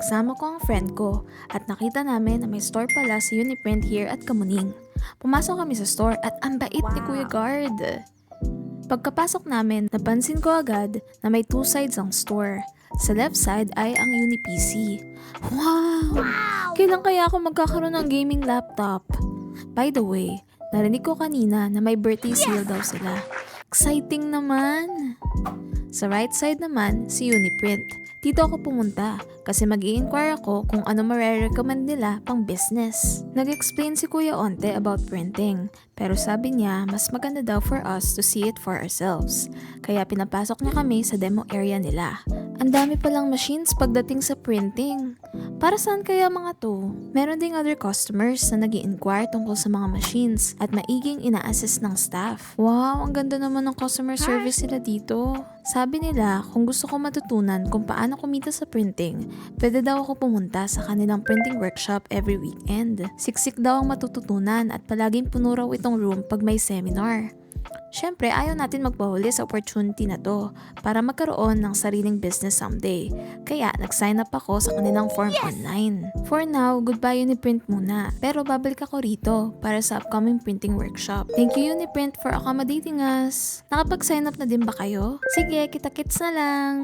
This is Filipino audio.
Kasama ko ang friend ko at nakita namin na may store pala si Uniprint here at Kamuning. Pumasok kami sa store at ang bait ni Kuya Guard. Pagkapasok namin, napansin ko agad na may two sides ang store. Sa left side ay ang UniPC. Wow! Kailan kaya ako magkakaroon ng gaming laptop? By the way, narinig ko kanina na may birthday sale daw sila. Exciting naman! Sa right side naman, si Uniprint. Dito ako pumunta kasi mag inquire ako kung ano marirecommend nila pang business. Nag-explain si Kuya Onte about printing, pero sabi niya mas maganda daw for us to see it for ourselves. Kaya pinapasok niya kami sa demo area nila. Ang dami palang machines pagdating sa printing. Para saan kaya mga to? Meron ding other customers na nag inquire tungkol sa mga machines at maiging ina-assist ng staff. Wow, ang ganda naman ng customer service nila dito. Sabi nila, kung gusto ko matutunan kung paano kumita sa printing, pwede daw ako pumunta sa kanilang printing workshop every weekend. Siksik daw ang matututunan at palaging puno raw itong room pag may seminar. Siyempre, ayaw natin magpahuli sa opportunity na to para magkaroon ng sariling business someday. Kaya, nag-sign up ako sa kanilang form online. For now, goodbye Uniprint muna. Pero babalik ako rito para sa upcoming printing workshop. Thank you Uniprint for accommodating us. Nakapag-sign up na din ba kayo? Sige, kita-kits na lang!